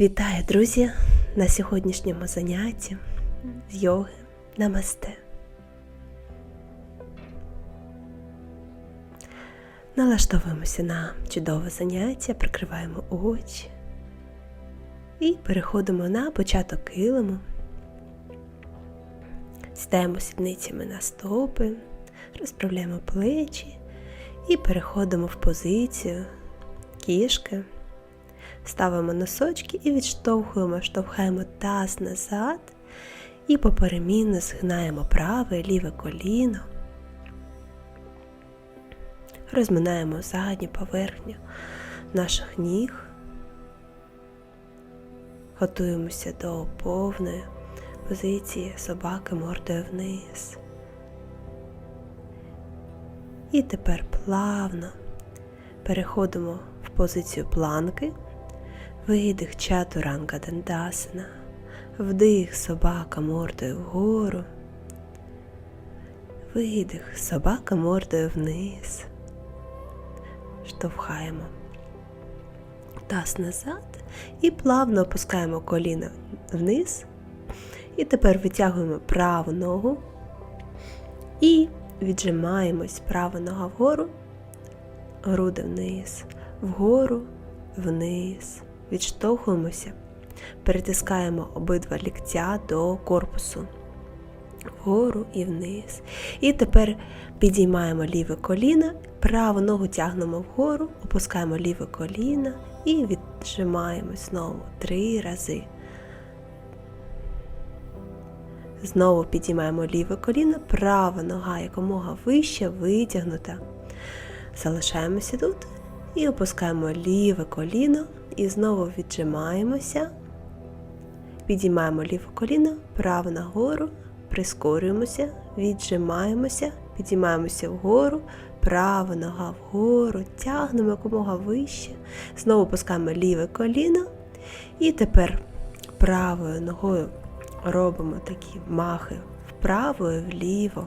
Вітаю, друзі, на сьогоднішньому занятті з йоги Намасте. Налаштовуємося на чудове заняття, прикриваємо очі і переходимо на початок килиму. Сідаємо сідницями на стопи, розправляємо плечі і переходимо в позицію кішки. Ставимо носочки і відштовхуємо, штовхаємо таз назад і поперемінно згинаємо праве ліве коліно. Розминаємо задню поверхню наших ніг. Готуємося до повної позиції собаки мордою вниз. І тепер плавно переходимо в позицію планки. Видих чатуранга дандасана, вдих собака мордою вгору, видих собака мордою вниз, штовхаємо. Таз назад і плавно опускаємо коліна вниз. І тепер витягуємо праву ногу. І віджимаємось права нога вгору, груди вниз, вгору, вниз відштовхуємося, перетискаємо обидва ліктя до корпусу, вгору і вниз. І тепер підіймаємо ліве коліно, праву ногу тягнемо вгору, опускаємо ліве коліно і віджимаємось знову три рази. Знову підіймаємо ліве коліно, права нога якомога вище, витягнута. Залишаємося тут і опускаємо ліве коліно і знову віджимаємося, підіймаємо ліве коліно, право нагору, прискорюємося, віджимаємося, підіймаємося вгору, права нога вгору, тягнемо якомога вище, знову опускаємо ліве коліно. І тепер правою ногою робимо такі махи вправо і вліво.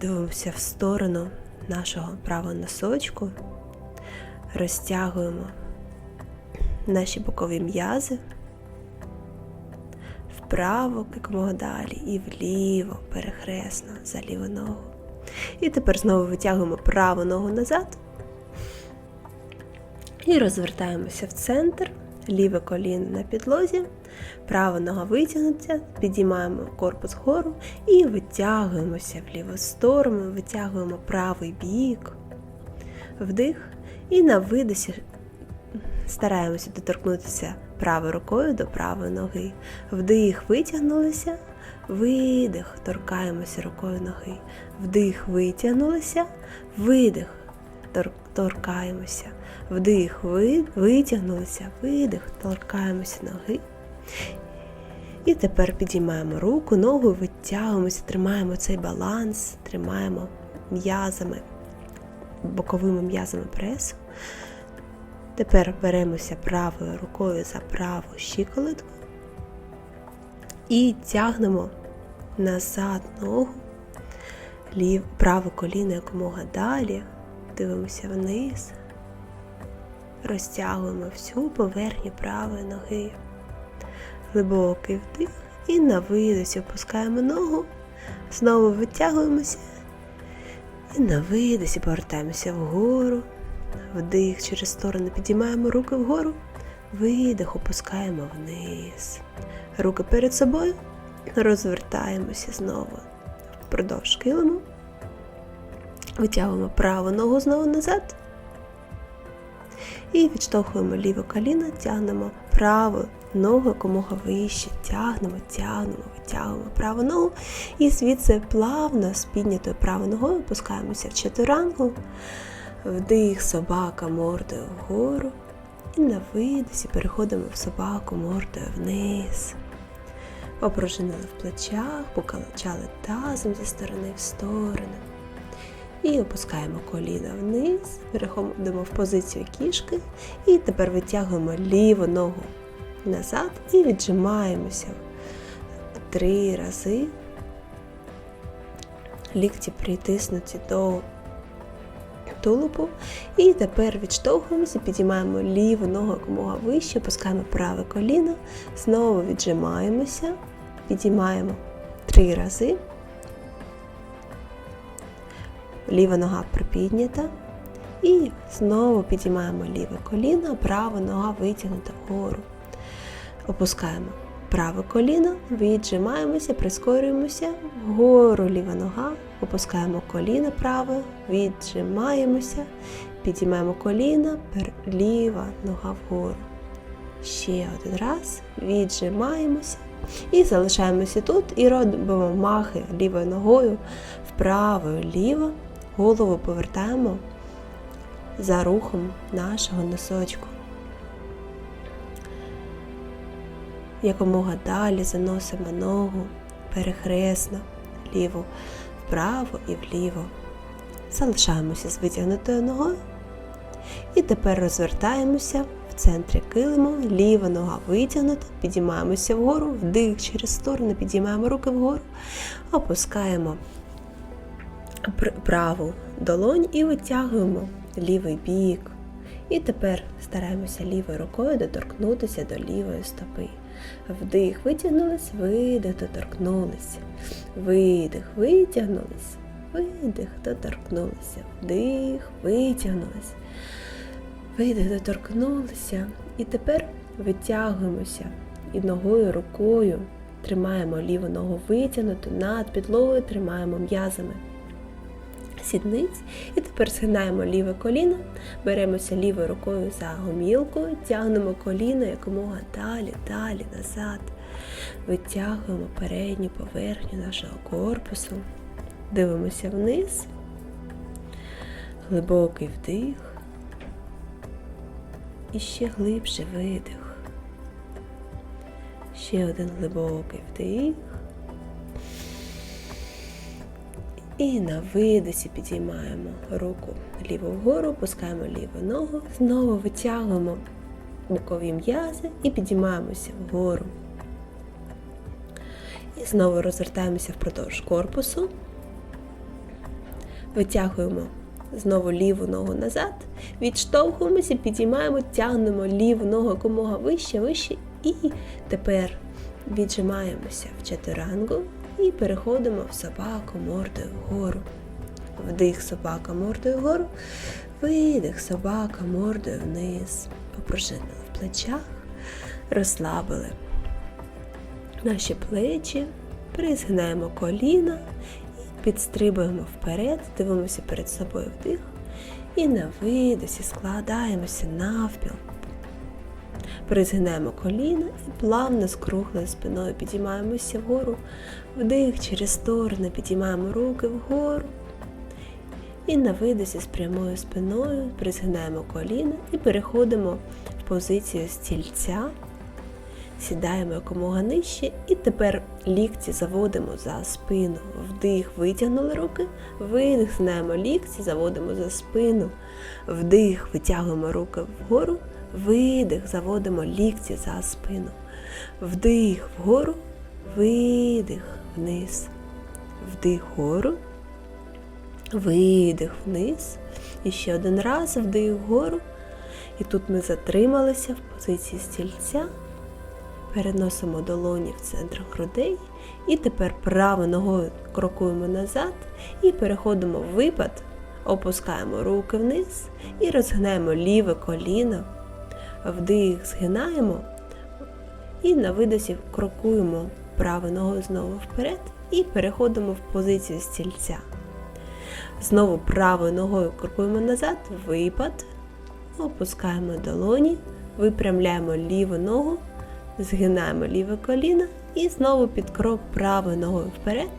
Дивимося в сторону нашого правого носочку, розтягуємо наші бокові м'язи вправо якомога далі і вліво, перехресно за ліву ногу. І тепер знову витягуємо праву ногу назад і розвертаємося в центр, ліве коліно на підлозі, права нога витягнуться, підіймаємо корпус вгору і витягуємося в ліву сторону, витягуємо правий бік, вдих, і на видосі стараємося доторкнутися правою рукою до правої ноги. Вдих, витягнулися, видих, торкаємося рукою ноги. Вдих, витягнулися, видих, торкаємося. Вдих, витягнулися, видих, торкаємося ноги. І тепер підіймаємо руку, ногу, витягуємося, тримаємо цей баланс, тримаємо м'язами, боковими м'язами пресу. Тепер беремося правою рукою за праву щиколотку і тягнемо назад ногу, лів, праве коліно якомога далі, дивимося вниз, розтягуємо всю поверхню правої ноги, глибокий вдих і на видосі опускаємо ногу, знову витягуємося і на видосі повертаємося вгору. Вдих через сторони, підіймаємо руки вгору, видих, опускаємо вниз. Руки перед собою, розвертаємося знову впродовж килиму. Витягуємо праву ногу знову назад. І відштовхуємо ліве коліно, тягнемо праву ногу якомога вище, тягнемо, тягнемо, витягуємо праву ногу. І звідси плавно з піднятою правою ногою опускаємося в чотирангу. Вдих собака мордою вгору. І на видосі переходимо в собаку мордою вниз. Опружинили в плечах, покалачали тазом зі сторони в сторону. І опускаємо коліна вниз, переходимо в позицію кішки. І тепер витягуємо ліву ногу назад і віджимаємося три рази. Лікті притиснуті до тулупу. І тепер відштовхуємося, підіймаємо ліву ногу якомога вище, опускаємо праве коліно, знову віджимаємося, підіймаємо три рази. Ліва нога припіднята. І знову підіймаємо ліве коліно, права нога витягнута вгору. Опускаємо праве коліно, віджимаємося, прискорюємося, вгору ліва нога, опускаємо коліно праве, віджимаємося, підіймаємо коліно, ліва нога вгору. Ще один раз, віджимаємося і залишаємося тут і робимо махи лівою ногою вправо, ліво, голову повертаємо за рухом нашого носочку. Якомога далі заносимо ногу перехресно, ліву вправо і вліво. Залишаємося з витягнутою ногою. І тепер розвертаємося в центрі килиму, ліва нога витягнута, підіймаємося вгору, вдих через сторону, підіймаємо руки вгору, опускаємо праву долонь і витягуємо лівий бік. І тепер стараємося лівою рукою доторкнутися до лівої стопи. Вдих, витягнулись, видих, доторкнулися. Видих, витягнулись, видих, доторкнулися. Вдих, витягнулись. Видих, доторкнулися. І тепер витягуємося і ногою, рукою тримаємо ліву ногу витягнуту над підлогою, тримаємо м'язами сідниць. І тепер згинаємо ліве коліно, беремося лівою рукою за гомілку, тягнемо коліно якомога далі, далі, назад. Витягуємо передню поверхню нашого корпусу, дивимося вниз, глибокий вдих. І ще глибше видих. Ще один глибокий вдих. І на видосі підіймаємо руку ліву вгору, опускаємо ліву ногу, знову витягуємо бокові м'язи і підіймаємося вгору. І знову розвертаємося впродовж корпусу. Витягуємо знову ліву ногу назад, відштовхуємося, підіймаємо, тягнемо ліву ногу якомога вище, вище. І тепер віджимаємося в чатурангу і переходимо в собаку мордою вгору. Вдих собака мордою вгору, видих собака мордою вниз. Попружинили в плечах, розслабили наші плечі, призгинаємо коліна і підстрибуємо вперед, дивимося перед собою вдих. І на видосі складаємося навпіл. Призгинаємо коліна і плавно з круглою спиною підіймаємося вгору. Вдих через сторони, підіймаємо руки вгору. І на видосі з прямою спиною призгинаємо коліна і переходимо в позицію стільця. Сідаємо якомога нижче і тепер лікті заводимо за спину. Вдих, витягнули руки, видих, знаємо лікті, заводимо за спину. Вдих, витягуємо руки вгору, видих, заводимо лікті за спину. Вдих вгору, видих вниз. Вдих вгору, видих вниз. І ще один раз вдих вгору. І тут ми затрималися в позиції стільця. Переносимо долоні в центр грудей. І тепер правою ногою крокуємо назад і переходимо в випад, опускаємо руки вниз і розгинаємо ліве коліно. Вдих, згинаємо і на видосі крокуємо правою ногою знову вперед і переходимо в позицію стільця. Знову правою ногою крокуємо назад, випад, опускаємо долоні, випрямляємо ліву ногу, згинаємо ліве коліно і знову під крок правою ногою вперед.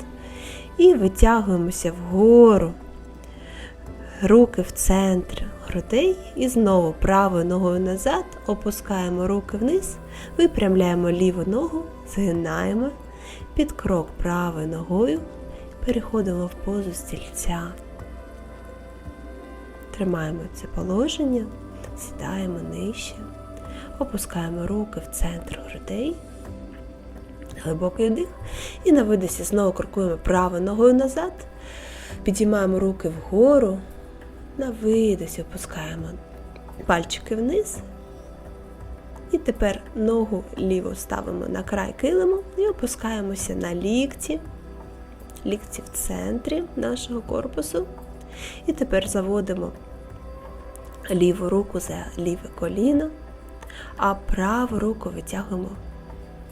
І витягуємося вгору. Руки в центр грудей і знову правою ногою назад опускаємо руки вниз, випрямляємо ліву ногу, згинаємо під крок правою ногою, переходимо в позу стільця. Тримаємо це положення, сідаємо нижче, опускаємо руки в центр грудей, глибокий вдих. І на видосі знову крокуємо правою ногою назад, підіймаємо руки вгору, На видосі опускаємо пальчики вниз. І тепер ногу ліву ставимо на край килиму і опускаємося на лікті. Лікті в центрі нашого корпусу. І тепер заводимо ліву руку за ліве коліно, а праву руку витягуємо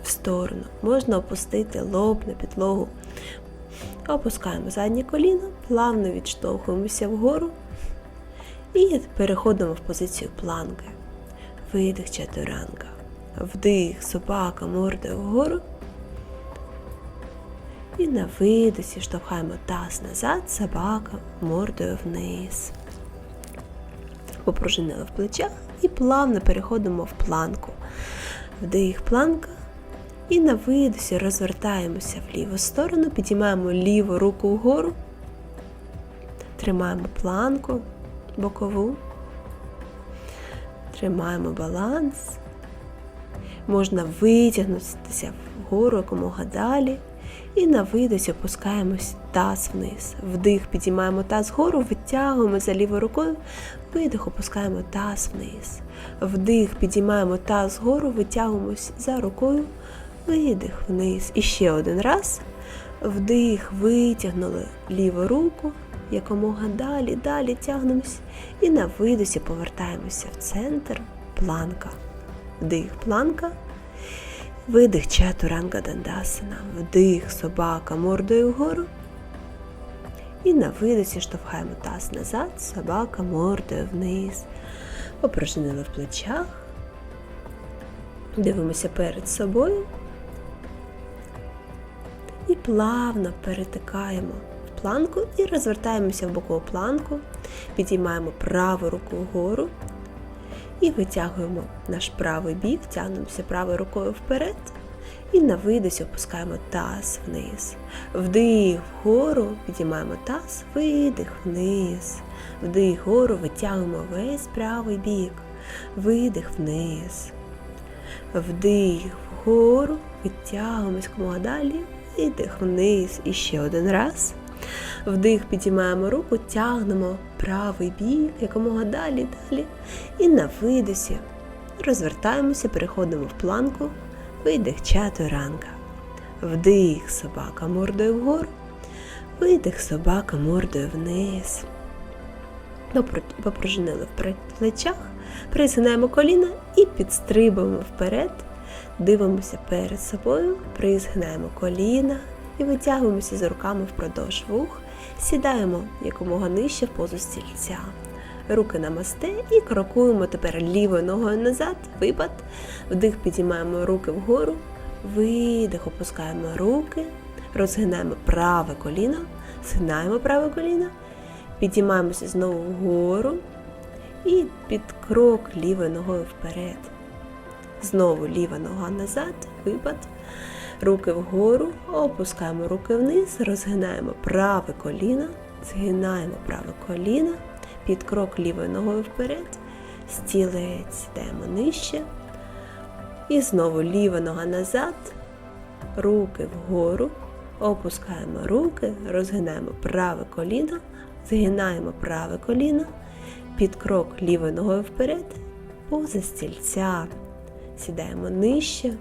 в сторону. Можна опустити лоб на підлогу. Опускаємо заднє коліно, плавно відштовхуємося вгору і переходимо в позицію планки. Видих чатуранга. Вдих, собака, мордою вгору. І на видосі штовхаємо таз назад, собака мордою вниз. Попружинили в плечах і плавно переходимо в планку. Вдих планка. І на видосі розвертаємося в ліву сторону, підіймаємо ліву руку вгору, тримаємо планку бокову, тримаємо баланс. Можна витягнутися вгору якомога далі. І на видосі опускаємось таз вниз. Вдих, підіймаємо таз вгору, витягуємо за лівою рукою, видих, опускаємо таз вниз. Вдих, підіймаємо таз вгору, витягуємось за рукою, видих вниз. І ще один раз. Вдих, витягнули ліву руку, якомога далі, далі тягнемось. І на видосі повертаємося в центр, планка. Вдих, планка. Видих чатуранга дандасана, вдих собака мордою вгору. І на видосі штовхаємо таз назад, собака мордою вниз. Попружинили в плечах. Дивимося перед собою. І плавно перетикаємо планку і розвертаємося в бокову планку, підіймаємо праву руку вгору. І витягуємо наш правий бік, тягнемося правою рукою вперед. І на видосі опускаємо таз вниз. Вдих вгору, підіймаємо таз, видих вниз. Вдих вгору, витягуємо весь правий бік. Видих вниз. Вдих вгору, відтягуємось комога далі. Видих вниз. І ще один раз. Вдих, підіймаємо руку, тягнемо правий бік, якомога далі, далі. І на видосі розвертаємося, переходимо в планку, видих чатуранга. Вдих, собака мордою вгору, видих, собака мордою вниз. Попружинили в плечах, призгинаємо коліна і підстрибуємо вперед, дивимося перед собою, призгинаємо коліна і витягуємося за руками впродовж вух. Сідаємо якомога нижче в позу стільця. Руки на масте і крокуємо тепер лівою ногою назад, випад. Вдих, підіймаємо руки вгору, видих, опускаємо руки, розгинаємо праве коліно, згинаємо праве коліно, підіймаємося знову вгору і під крок лівою ногою вперед. Знову ліва нога назад, випад. Руки вгору, опускаємо руки вниз, розгинаємо праве коліно, згинаємо праве коліно, під крок лівою ногою вперед, стілець йдемо нижче. І знову ліва нога назад, руки вгору, опускаємо руки, розгинаємо праве коліно, згинаємо праве коліно, під крок лівою ногою вперед, поза стільця. Сідаємо нижче,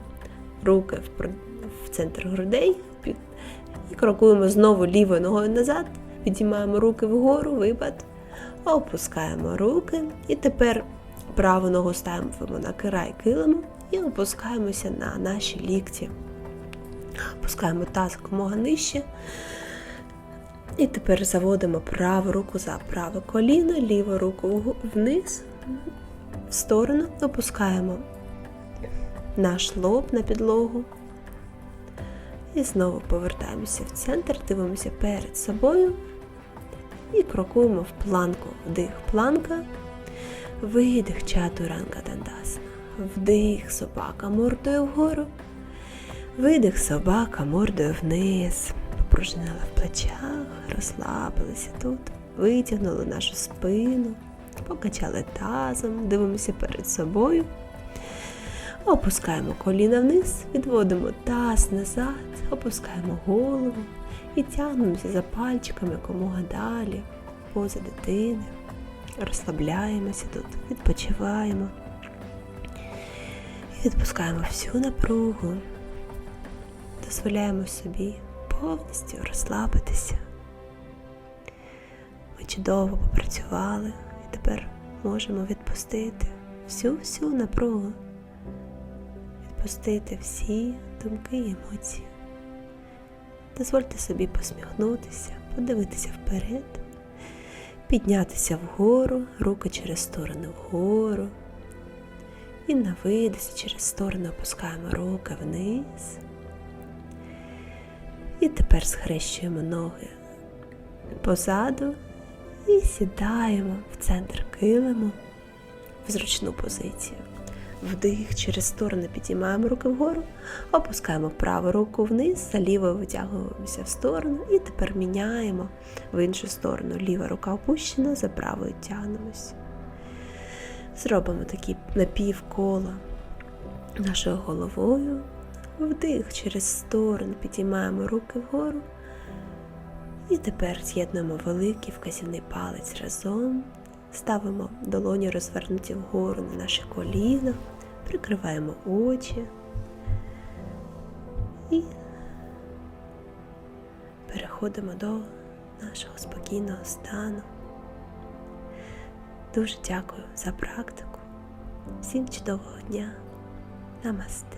руки впродовж в центр грудей і крокуємо знову лівою ногою назад, підіймаємо руки вгору, випад, опускаємо руки. І тепер праву ногу ставимо на край килиму і опускаємося на наші лікті. Опускаємо таз якомога нижче. І тепер заводимо праву руку за праве коліно, ліву руку вниз, в сторону, опускаємо наш лоб на підлогу. І знову повертаємося в центр, дивимося перед собою і крокуємо в планку. Вдих, планка, видих чатуранга дандасана. Вдих, собака мордою вгору, видих собака мордою вниз. Попружинили в плечах, розслабилися тут, витягнули нашу спину, покачали тазом, дивимося перед собою. Опускаємо коліна вниз, відводимо таз назад, опускаємо голову і тягнемося за пальчиками якомога далі, поза дитини. розслабляємося тут, відпочиваємо. І відпускаємо всю напругу. Дозволяємо собі повністю розслабитися. Ми чудово попрацювали і тепер можемо відпустити всю всю напругу, відпустити всі думки і емоції. Дозвольте собі посміхнутися, подивитися вперед, піднятися вгору, руки через сторони вгору. І на видисі через сторони опускаємо руки вниз. І тепер схрещуємо ноги позаду і сідаємо в центр килиму в зручну позицію. Вдих через сторони підіймаємо руки вгору, опускаємо праву руку вниз, за лівою витягуємося в сторону і тепер міняємо в іншу сторону. Ліва рука опущена, за правою тягнемось. Зробимо такі напівкола нашою головою. Вдих через сторону, підіймаємо руки вгору. І тепер з'єднуємо великий вказівний палець разом, ставимо долоні розвернуті вгору на наше коліна, прикриваємо очі і переходимо до нашого спокійного стану. Дуже дякую за практику. Всім чудового дня. Намасте.